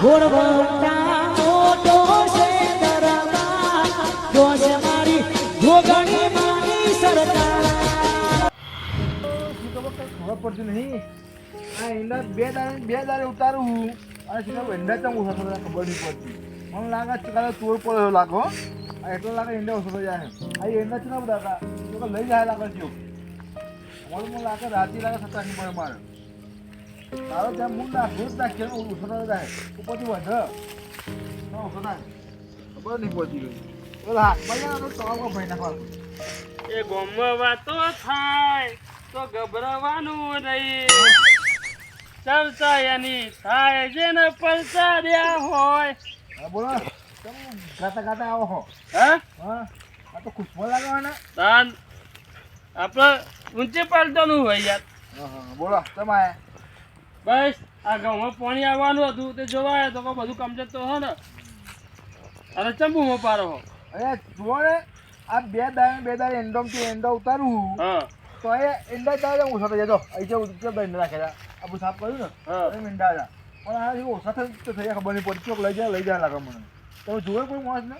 ઘોડવટા પડતી નહીં. આ ઈંડા બે દાડે બે દાડે ઉતારું હું. અને શું ઈંડા પડતી. મને લાગે છે કાલે ચોર પડ્યો લાગે આ એટલો લાગે ઈંડા ઓછો થઈ જાય આ ઈંડા છે ને બધા લઈ જાય લાગે મને મને લાગે રાતી લાગે થતા નહીં પડે મારે. તારો ત્યાં મૂળ ના ભૂત નાખીએ ને ઓછો વધે. ના ઓછો થાય ખબર નહીં પડતી બોલા હાથમાં જાય તો તળાવમાં ભાઈ નાખવાનું એ ગોમમાં તો થાય તો ગભરાવાનું નહીં. ચર્ચા એની થાય જેને પલસા રહ્યા હોય. બોલો. કેમ ગાતા ગાતા આવો હો? હા? હા આ તો ખુશબો લાગવાના. તાન આપણે ઊંચે પાલતાનું હોય યાર. હા હા બોલો. તમે આયા બસ આ ગામમાં પાણી આવવાનું હતું તે જોવા આવ્યો તો બધું કમ્પ્લીટ તો હો ને. અને ચંપુમાં પારો હો? અરે જુઓ ને આ બે દાડે બે દાડે એન્ડોમથી એન્ડો ઉતારું. હા. તો એ એન્ડા દાડે ઓછા થઈ જતો અહીં જે ઉત્તર દઈને રાખેલા આ બધું સાફ કર્યું ને? હા. એ મીંડા હતા પણ આ જેવું ઓછા થઈ તો થઈ ખબર નહીં પડી. ચોક લઈ જાય લઈ જાય લાગે મને. તમે જોયો કોઈ માણસ ને?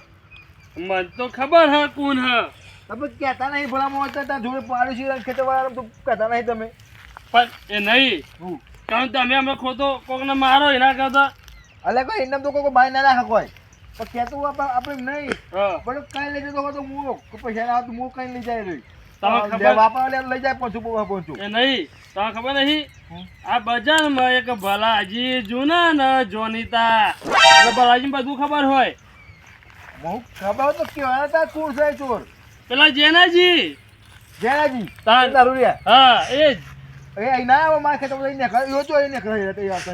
મને તો ખબર હા કોણ હા. તમે કહેતા નહીં ભલા માણસ ત્યાં જોડે પાડોશી ખેતરવાળા તો કહેતા નહીં તમે. પણ એ નહીં. હું? કારણ તમે અમે ખોટો કોકને મારો એના કરતા અલે કોઈ એમને તો કોઈ બાય ના રાખે કોઈ. પણ કહેતું આપણે આપણે નહીં. પણ કઈ લઈ જતો તો કે પૈસા ના તો હું કઈ લઈ જાય રહી ભલાજી જૂના ને જોનીતા. ભલાજી બધું ખબર હોય. ખબર તો કેવા હતા કોણ છે ચોર. પેલા જેનાજી. જેનાજી. તાર- હા એ જ. એ ના આવે મારે ખેતર લઈને નીકળે તો અહીં નીકળે એ વાત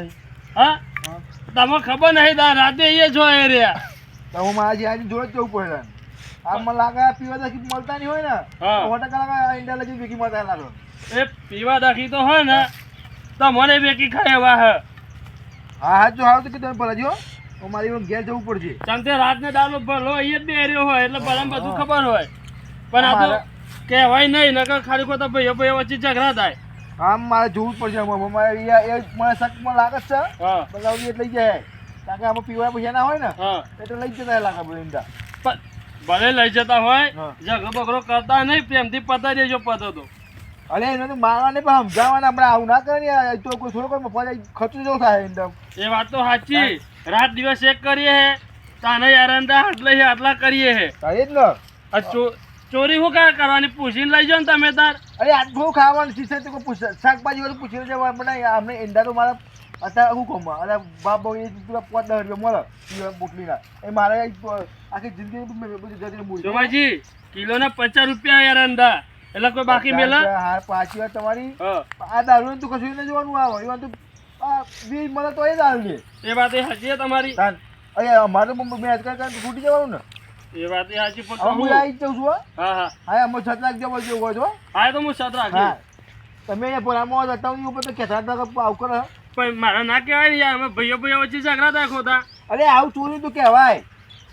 હા. તમને ખબર નહીં તાર રાતે એ જો એ રહ્યા. તો હું મારા આજે જોડે જવું પડે આ મને લાગે પીવા દકી મળતા નહીં હોય ને સો ટકા લાગે ઈંડા લગી ભેગી મળતા લાગે એ પીવા દાખી તો હોય ને તો મને બેકી ખાય એવા હે. હા જો હાલ તો કે તમે ભલા જો. મારી ઘેર જવું પડશે. તમ તે રાતને દાલો ભલો અહીંયા જ બેર્યો હોય એટલે ભલાને બધું ખબર હોય. પણ આ તો કહેવાય નહીં નકર ખાલી ખોતા ભાઈઓ ભાઈઓ વચ્ચે ઝઘડા થાય. આમ મારે જોવું જ પડશે. મારે એ મને શકમાં લાગે છે. એટલે લઈ જાય. કારણ કે આમાં પીવા પૈસા ના હોય ને એટલે લઈ જતા લાગે બધું પણ ભલે લઈ જતા હોય. ઝઘડો બગડો કરતા નહીં પ્રેમથી પતાઈ દેજો પતો તો. અરે એને મારવાને પણ સમજાવવાના આપણે આવું ના કરે ને તો કોઈ થોડો કોઈ મફત ખર્ચો જો થાય એકદમ એ વાત તો સાચી. રાત દિવસ એક કરીએ હે તાને એરંડા આટલે હે આટલા કરીએ હે. એટલે જ ને. ચોરી હું કા કરવાની? પૂછીને લઈ જાઓ ને તમે તાર. અરે આટલું ખાવાનું શીશે તો કોઈ પૂછ શાકભાજી વાળું પૂછી લેજે પણ અમને ઈંડા તો મારા અત્યારે શું કહું અરે બાપ બહુ એ પેલા પાંચ દસ રૂપિયા મળે બોટલીના. એ મારે આખી જિંદગી જોવાજી કિલો ના પચાસ રૂપિયા યાર અંદા એટલે કોઈ બાકી મેલા? હા પાછી વાત તમારી. આ દારૂ તું કશું નહીં જોવાનું આવે હોય તો આ વીજ મળે તો એ દારૂ લે. એ વાત એ હજી તમારી. અરે અમારે મેં આજકાલ કાંઈ જવાનું ને. એ વાત એ સાચી પણ હું આવી જ છું હા. હા હા. અમે છત રાખજો બોલજો હોય તો હા. તો હું સત હા. તમે અહીંયા ભલામાં ઉપર તો કહેતા હતા કે આવું પણ મારા ના કહેવાય ને યાર અમે ભાઈઓ ભાઈઓ વચ્ચે ઝઘડા થાય ખોટા. અરે આવું ચોરી તો કહેવાય.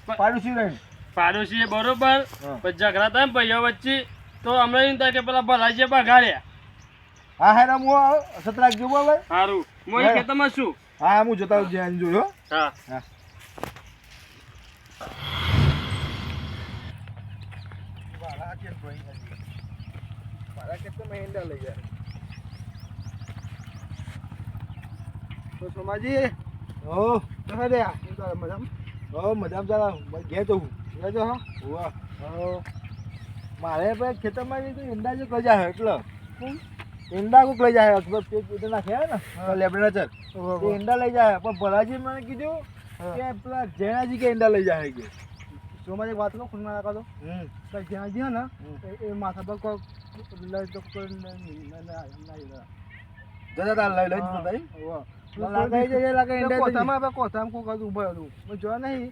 પાડોશી રહીને. પાડોશી બરોબર. પણ ઝઘડા થાય ભાઈઓ વચ્ચે તો અમને એમ થાય કે પેલા ભલાજી બગાડ્યા. હા હા હું. છત રાખજો બોલે સારું હું ખેતરમાં છું. હા હું જોતા જોયો હા. હા મારા કેમ કોઈ નથી મારા મહેંડા લઈ તો સોમાજી ઓ તો હે રે મજામ? ઓ મજામ ચાલા. ઘેર જવું ઘેર જો હા? હોવા. હો. મારે ભાઈ ખેતરમાં તો ઈંડા જે એટલે. ઈંડા કોક લઈ જાય અથવા પેટ પેટ નાખ્યા ને લેબડા ઈંડા લઈ જાય પણ ભલાજી મને કીધું કે પેલા જૈનાજી કે ઈંડા લઈ જાય કે. સોમાં એક વાત નો ખૂનમાં રાખો તો હમ. તો જ્યાં જ્યાં ને એ- માથા પર કોઈ લઈ તો કોઈ ન- ન- ન- ના ના. જતા લઈ લઈ. જતા હા. લાગે છે એ લાગે તો કોથામાં આપણે હતું. નહીં.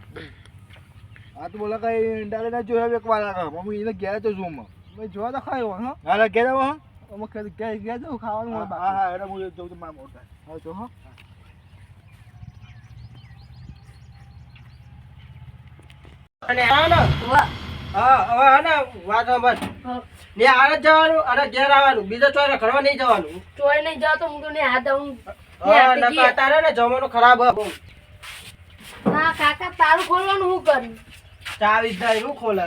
આ તો બોલા કઈ લઈને જોયા એક વાર લાગે મમ્મી એને ઘેર તો મેં જોવા તો ખાયો હા. હા અમે ઘેર ઘેર ખાવાનું હા હા એટલે હું જઉં તો મારા મોટા જો હા. અને હા હવે આ ને વાત સાંભળ. ને આને જવાનું અને ઘેર આવવાનું. બીજો ચોય રખડવા નહીં જવાનું. ચોય નહીં જાતો હું તો ને હાથ હું હા નકર તારે ને જમવાનું ખરાબ ના કાકા તારું ખોલવાનું હું કર્યું ચાવી ખોલે?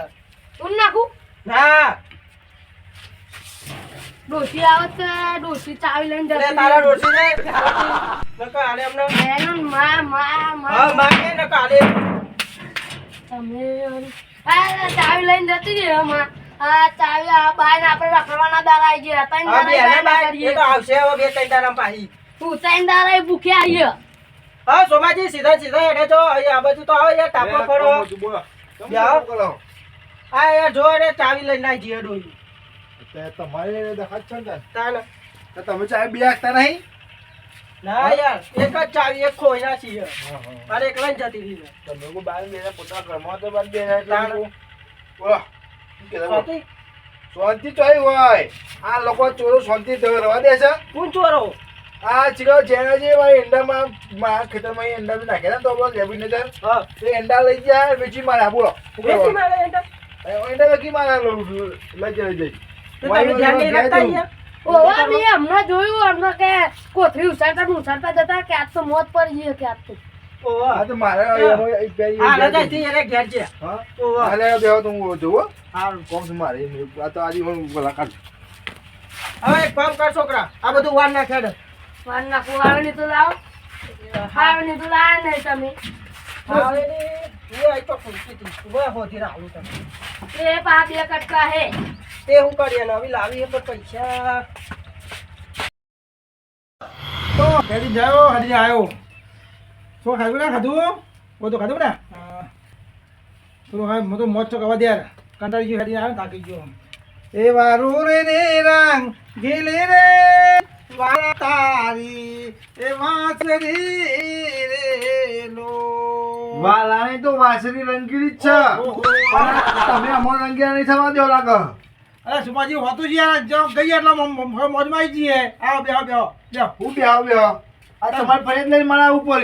હું નાખું? ના. ડોશી આવે તો ચાવી લઈને જતી તારા રહી. ને? નકર આલે અમને. એનો મા મા હા મા માગે નકર આલે. તમે આ ચાવી લઈને જતી રહી હમણાં. આ ચાવી આ બાઈને આપણે રખડવાના આવી ગયા. ત્રણ હા બે દાડા ને બાય, કરીએ. એ તો આવશે હવે બે ત્રણ દાડા પાછી. હું ત્રણ દાડા ભૂખ્યા આવીએ હા સોમાજી સીધા સીધા હેડે જો. આ બાજુ તો આવો યાર ટાપો ફરો. જાઓ. આ યાર જો ને ચાવી લઈને ના જીએ ડોહી. તે તમારે દેખાત છે ને તાને. તો તમે ચાય બી નહીં? ના યાર એક જ ચાવી એક ખોઈ છીએ. મારે એકલા જ જતી રહી તમે કોઈ બાર બેસે પોતા ઘરમાં તો બાર એટલે બોલો? શાંતિ? શાંતિ ચોઈ હોય. આ લોકો ચોરો શાંતિ થી રહેવા દે છે? કોણ ચોરો? આ ચીરો જેને જે મારી એંડામાં મારા ખેતરમાં એંડા બી હતા તો બોલો લેબી નજર હા. એ એંડા લઈ જાય વેચી મારા બોલો. વેચી? મારે એંડા. એ એંડા વેચી માર્યા લઈ તો તમે ધ્યાન નહીં રાખતા અહીંયા? ઓવા મેં હમણાં જોયું હમણાં કે કોથળી ઉછાળતા ઉછાળતા જતા કે આજ તો મોત પડી ગઈ કે આજ તો. હા તો મારે હા, રજા થી એને ઘેર છે. હા? ઓહો. હાલે બેહો તો હું જોવો. હા. કોમ મારે આ તો આજે હું મુલાકાત હવે એક કામ કર છોકરા આ બધું વાર નાખે વાર નાખું આવે નહીં તો લાવ. આવે નહીં તો લાવે નહીં તમે. એ પા બે કટકા હે. તે હું કરીએ નવી લાવી એ પણ પૈસા. તો હેડી જાયો હેડી આવ્યો શું ખાધું ના ખાધું? બધું ખાધું ને? હા. થોડું હું તો મોજ તો કવા દે કંટાળી ગયો હેડી આવ્યો થાકી ગયો. એ વારું રે ને રંગ ગીલી રે. વાળા તારી એ વાંસરી રે લો. વાલાની તો વાસરી રંગીલી જ છે. પણ તમે અમર રંગીલા નહીં થવા દો લાગે. અરે સુભાજી હોતું જ યાર. જો ગઈ એટલે મોજમાં આવી જઈએ આવો બે આવો બે હું બે આવો બે આ તમારે ફરિયાદ લઈને મારા ઉપર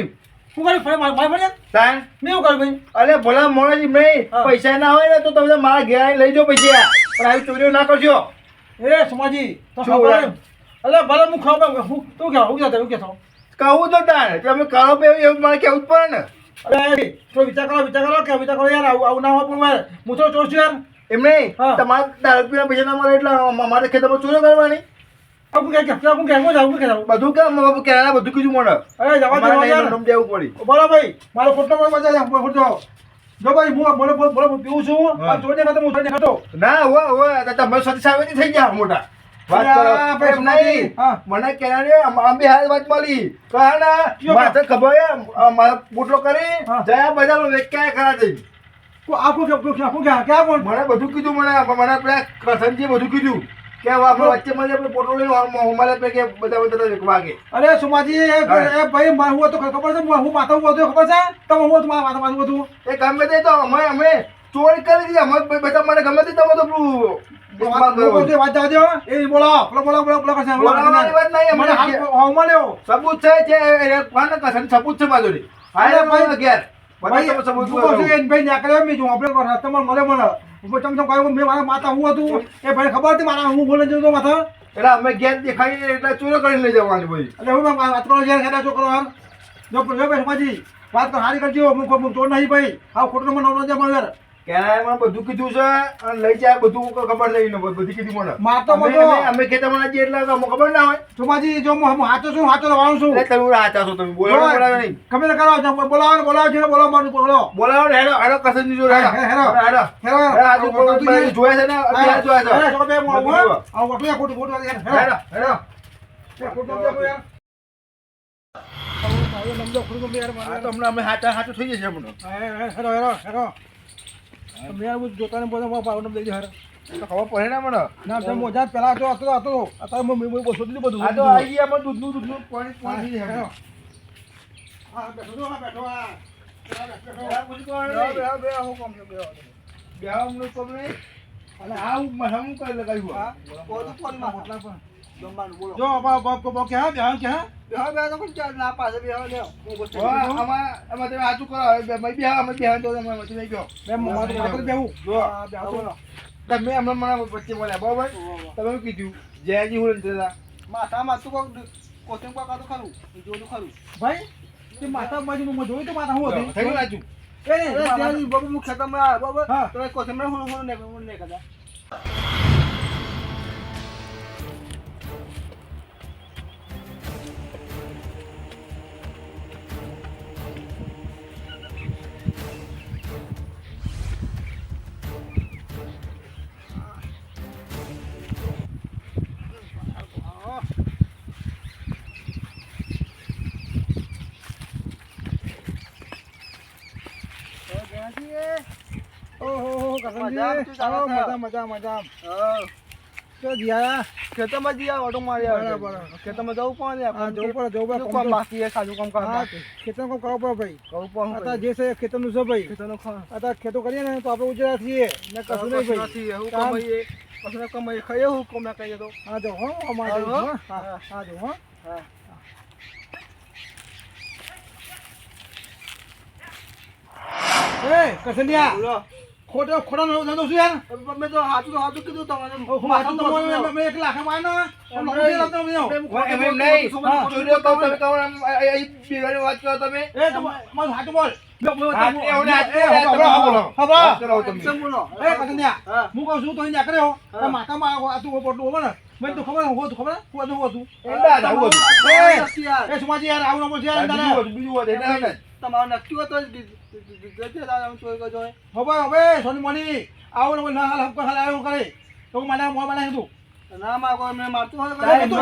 શું કર્યું? ફરી મારી મારે ફરી તાન મેં શું કર્યું ભાઈ? અરે ભલા મોડે નહીં. પૈસા ના હોય ને તો તમે મારા ઘેર લઈ જાઓ પૈસા. પણ આવી ચોરીઓ ના કરજો એ સુમાજી તો ખબર અરે ભલે હું ખબર હું તું કહેવા હું કહેતો હું કહેતો કહું તો તારે તમે કરો બે એવું મારે કહેવું જ પડે ને. અરે તો વિચાર કરો વિચાર કરો કે વિચાર કરો યાર? આવું આવું ના હોય પણ મારે હું તો ચોર છું યાર. પૈસા ના મળે એટલે અમારે ખેતરમાં ચોરીઓ કરવાની? હું કે કે હું કે હું જાઉં? કે બધું કેમ? બાપુ કેરાના બધું કીધું મને. અરે જવા અમારે યાર. નોમ દેવું પડી ભાઈ મારો કોઈ મજા છે ખોટો જો ભાઈ હું બોલો બોલો બોલો પીવું છું. આ ચોર ને ખાતો હું ચોર ખાતો. ના હો હો તમે સાથે સાવેથી થઈ ગયા મોટા. મને હાલ વાત મળી. માથે ખબર કરી જયા બજાર વેચાય ખરા કે કે ક્યાં કોણ મને બધું કીધું મને મને પેલા કસનજી બધું કીધું. કે આપણે વચ્ચે મળે આપણે પોટલો લઈને અમારે પે કે બધા બધા વાગે. અરે સુમાજી એ ભાઈ મારું હું તો ખબર છે? હું માથા હું હતું ખબર છે? તમે હું મારા માથા માથું હતું? એ ગમે તે તો અમે અમે ચોરી કરી દીધી. અમે બધા મને ગમે તે તમે તો મને હાલ સબૂત છે જે કોણ કસન સબૂત છે મારી જોડે. હા ભાઈ, ઘેર ભાઈ સબૂત ભાઈ ના કર્યો મેં જો આપણે રસ્તામાં મળે હું તમ કહ્યું મેં મારા માતા હું હતું. એ ભાઈ ખબર હતી મારા હું બોલે જતો માથા. એટલે અમે ગેસ દેખાઈ એટલે ચોરો કરીને લઈ જવાની ભાઈ એટલે હું વાત કરો યાર ખેડા છોકરો જો ભાઈ વાત તો સારી કરજો હું ચોર નહીં ભાઈ. આવું ખોટું મને નવરો જાય યાર કેનાએ મને બધું કીધું છે અને લઈ જાય બધું ખબર નહીં ને બધી કીધું મને. માર તો અમે- અમે- ખેતરમાં જઈએ એટલે અમને ખબર ના હોય. સુમાજી જો હું હું હાચો છું હાચો લવાનું છું. એટલે તમે હાચા છો તમે બોલાવો બોલાવો નહીં. તે કરો જો બોલાવો બોલાવો છે બોલાવો મારું બોલો. બોલાવો ને હેડો હેડો કસનજી જો હેડો. હેડો. હેડો. હેરો હેડો. ભાઈ જોયા છે ને? અત્યારે જોયા છે. છોકરો બે હું. આ ખોટું ખોટું ખોટું યાર હેડો હેડો. ખોટું દેખો યાર આ તો હમણાં અમે હાચા હાચું થઈ જશે હમણાં હેરો હેરો હેરો મેં આવું જોતા ને બોલો પાવડર દઈ દે ખબર પડે ને મને? ના તો મોજા પેલા તો હતો હતો અત્યારે મેં મેં બસો દીધું બધું. આ તો આવી ગયા અમે દૂધનું દૂધનું. પાણી પાણી હા બેઠો હા હા. હું કામ નહીં? અને આ હું મને શું કરી લગાવ્યું હા? ફોનમાં, પર. જો બાપ બાપ કે હા બેહો કે હા બેહો બેહો તો ચાલ ના પાસે બેહો લ્યો. હું વાહ, અમાર આમાં તમે આજુ કરો હવે મેં બેહવા, અમે બેહવા દો, તમે મચી નહીં ગયો મે મોમાં તો માત્ર બેહું. જો. હા, બેહો તો. તમે હમણાં મને વચ્ચે બોલ્યા બરાબર? તમે કીધું? જયાજી હું નથી માથામાં તું કોક કોથિંગ પાકા કાતો ખરું? જોડું ખરું? ભાઈ તે માથા બાજુ મેં જોયું તો માથા હું હતી થઈ વાંચું એ નહીં, અરે ત્યાંથી બાબુ હું. ખેતરમાં આવ્યો, હું હા. ને એ મજા મજા મજા. તો જીયા ખેતરમાં જઈએ, ઓટો મારી બરાબર. ખેતરમાં જવું પડે આપણે. જવું પડે જવું પડે કામ કામ બાકી છે, ખાલી કામ કરવા ખેતર કામ કરવો પડે ભાઈ. કરવું પડે આ જે છે ખેતરનું છે ભાઈ. ખેતરનું ખા- ખેતો કરીએ ને તો આપણે ઉજળા થઈએ. ને કશું નહીં ભાઈ. નથી, એવું કમાઈએ. કશું કમાઈએ. ખાઈએ હું કોમ ના તો. હા જો હો અમારે હા, હા. હા, હા. જો હો. હા. એ કરશનિયા બોલો. ખોટો ખોટો નો ધંધો શું યાર મેં તો હાચું તો હાચું કીધું તમારે. હું હાચું તો મને એક લાખમાં ના. એમ નહીં. કહું હતું. તમે તમારે આ- આ વાત કરો તમે. એ તો મારું હાથું બોલ. તમે. તમે. તો તો ખબર હતું હતું હતું હતા, હતું. નક્કી. હતું, હતું. તમારું નક્કી હોય તો જ દી- દી- દી- દી- દી- તારે આમ ચોરી કરજો હોય. હવે હવે સોની મની આવું કોઈ ના હાલ હક્કો હાલ આવું કરે તો હું મને મોં બનાવી તું ના માગો મારતું નહીં. કર્યું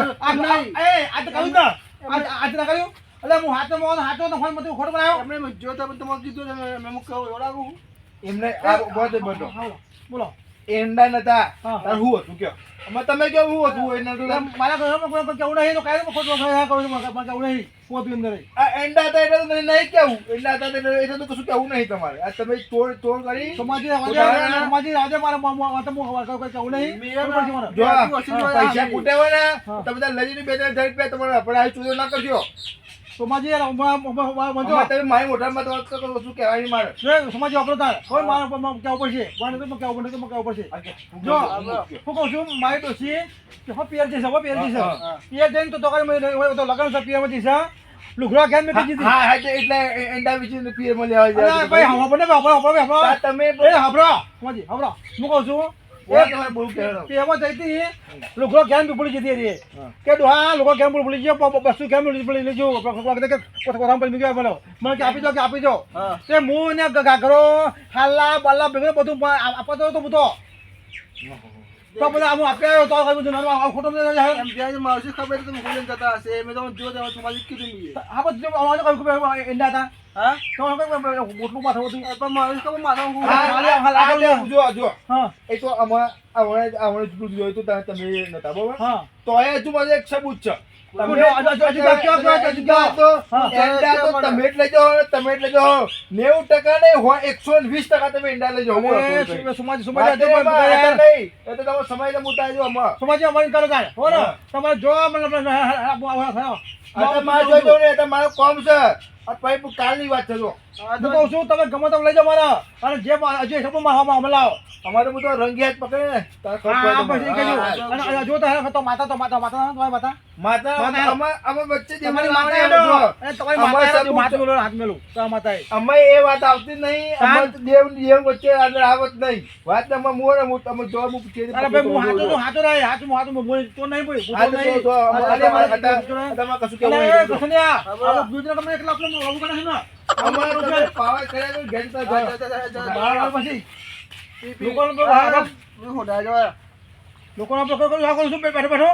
ને એટલે હું હાથે મોં હાથે તો ફોન મત ખોટો બનાવ્યો એમને જો તમે તમારે કીધું મેં- કહું એવડાવું. એમને આ બધે બધો. બોલો એંડા નતા. તાર હું હતું કયો અમે તમે કેવું હું હતું એના મારા ઘરમાં કોઈ કેવું નહીં તો કાંઈ ખોટું ખોટો કેવું નહીં હું હતું અંદર આ એંડા હતા એટલે મને નહીં કેવું એંડા હતા એટલે એટલે તો કશું કેવું નહીં તમારે. આ તમે તોડ તોડ કરી સમાજી ઉદાહરણ સમાજી આજે મારા મામા વાત મો હવા કોઈ કેવું નહીં. જો પૈસા કુટે હોય ને તમે તાર લઈને બે ત્રણ રૂપિયા તમારે આપણે આ ચૂરો ના કરજો. સમાજી તમે મારી મોઢામાં તો શું કહેવાય મારે. સમાજી વાપરો તાર. કોઈ મારા કેવું પડશે. વાને તો કેવું પડશે તો કેવું પડશે. જો હું કહું છું મારી ડોશી કે હો પિયર જઈશ હો. પિયર જઈશ પિયર જઈને તો તો કાંઈ મેં તો લગન છે પિયરમાં જઈશ લુગડા કેમ મેં કીધી? હા હા એટલે એંડા વિશે પીર મને લેવા અરે ભાઈ હવા બને હવા હવા હવા તમે એ હબરો મોજી હબરો હું કહું છું લુગડો કેમ ભૂલી જતી હા. કે ડોહા લોકો કેમ ભૂલી ગયો બ- બ- વસ્તુ કેમ ભૂલી લેજો બોલો. મને કે આપી દો કે આપી દો. તે હું ને ગાઘરો હાલા બાલા ભેગું બધું આપતો તો બધો તો બધા આમ આપી આવ્યો તો આ બધું નહીં જાય. એમ માવશી ખબર તમે ભૂલીને જતા હશે. મેં તો જો તમે તમારી કીધું હા બધું અમારે કઈ ખબર એંડા હતા. હા? તો કઈ મોટલું માથું હતું. પણ માવશી ખબર માથા હું હાલે. જો જો હા એ તો આવડે આવડે જેટલું જોયું તો તમે તમે નતા બરોબર? હા. તો એ હજુ મારે એક સબૂત છે. નેવું ટકા નહીં હોય એકસો વીસ ટકા તમે એંડા લઈ જાઓ. સમાજ. સુમાજી સુમાજી મોટા સમાજ અમારી કરો. તમારે જોવા મતલબ મારે કામ છે. પછી કાલની વાત છે જો. હું કહું છું તમે ગમે તેમ લઈ જાઓ મારા. અને જે મા- જે હિસાબમાં મારવામાં અમે લાવો. અમારે બધો રંગી પકડે ને જો તો માતા તો માતા માતા તમારી માતા. માતા વચ્ચે તમારી માતા અને તમારી માતા હાથ. મેલો હાથ મેલું. તમારી માતા એ. અમે એ વાત આવતી નહીં. હા? દેવ દેવ વચ્ચે આગળ આવત નહીં. વાત અમે મોર હું તમે જો હું અરે ભાઈ હું હાથો તો. હાથો રહે હાથ તો નહીં બોલ હા, તો જો, જો, અમારે- અરે, અમારે- અરે, તમારે કશું નહીં. કસનિયા, હા, તમે એકલા આપણે લાગુ કરે છે ને અમારે તો જો પાવા કર્યા તો ઘેર તો જા, જો. જા, જા, જા, જા. બહાર પછી પી. તો હા, હા, મેં ખોટા આપણે કોઈ કોઈ છું બેઠો બેઠો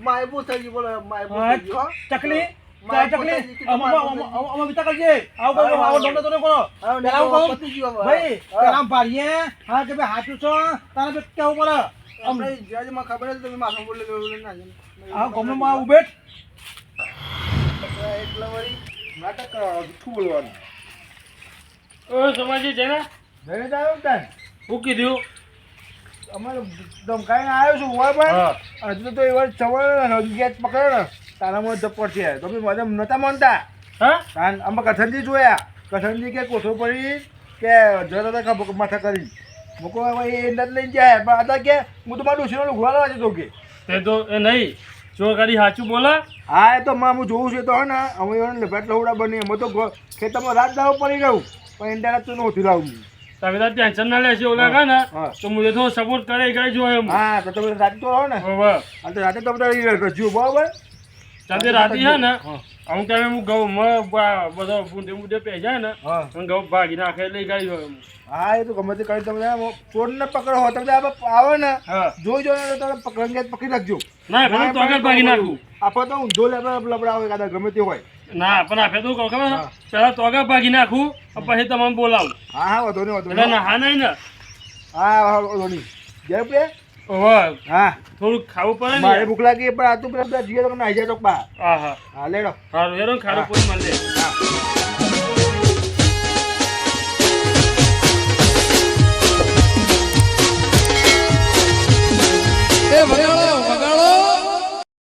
માયબો થઈ ગયું બોલો માયબો થઈ ગયું, ચકલી મારા ચકલી પોતાની કીધું આમાં- મારા આમાં- પોતાની. આમાં વિચાર કરજે આવું કરો હા, આવું હા. દંડ તો નહીં કરો હા, પેલા આવું કહું પતી ગયું હવે. ભાઈ હા. પેલા આમ પાડીએ હા કે ભાઈ હાચું છો તારે કેવું પડે આપણે જ્યાં જ્યાં મને ખબર હતી તમે માથું બોલે બોલે ના જાય. આ ઉભેટ એટલે વળી નાટક કરવાનું, જૂઠું બોલવાનું. ઓ સમાજી છે ને ઘરે આવ્યો તાન. હું કીધું? અમારે ધમકાઈને આવ્યો છું હોય પણ હજુ તો એ વાર સવારે રંગી પકડ્યો ને તારામાં ઝપટ છે. તો બી મને નતા માનતા હા? અમે કથનજી જોયા. કથનજી કે કોઠો પડી કે જરા માથા કરી. મૂકો હવે એ નથી લઈને જાય. પણ આ કે હું તો મારું ડોશીનો લુગડો લાવવા જતો કે. તે તો એ નહીં. જો ગાડી સાચું બોલે? હા એ તો માં હું જોઉં છું તો હે ને અમે એને લપેટ લવડા બની અમે તો ખેતરમાં રાત દાડો પડી રહું પણ રાત તો નહોતી લાવું. તમે તો ટેન્શન ના લેશે ઓલા કા ને હા. તો મુझे થોડો સપોર્ટ કરે કઈ જો એમ. હા તો તમે રાતે તો હો ને. હા તો રાતે તો બધા રજ્જુ બરાબર? તમે રાતે છે ને હું. અમુક ટાઈમે હું ઘઉં બધો બુંદે બુંદે પહેજાય ને હું. ઘઉં ભાગી નાખે એટલે ગઈ એમ. હા એ તો ગમે તે કરી તમે ચોરને પકડો હો તમે આવે ને હા. જોઈ જો ને તો તમે રંગેત પકડી રાખજો. ના તો આગળ ભાગી નાખું. આપણે તો ઊંધો લેબડા લબડાવે કાદા ગમે તે હોય. ના પણ આપે તો કહું ખબર પેલા તો ભાગી નાખું પછી તમને બોલાવું. હા હા વાંધો નહીં વાંધો એટલે નહીં. નહીં ને? હા હા વાંધો નહીં. જય હા. થોડું ખાવું પડે મારે ભૂખ લાગી પણ આ તું પેલા જીએ તો નાઈ જાય તો બા. હા હા. હા લેડો. હેરો ખારું કોઈ મળે હા.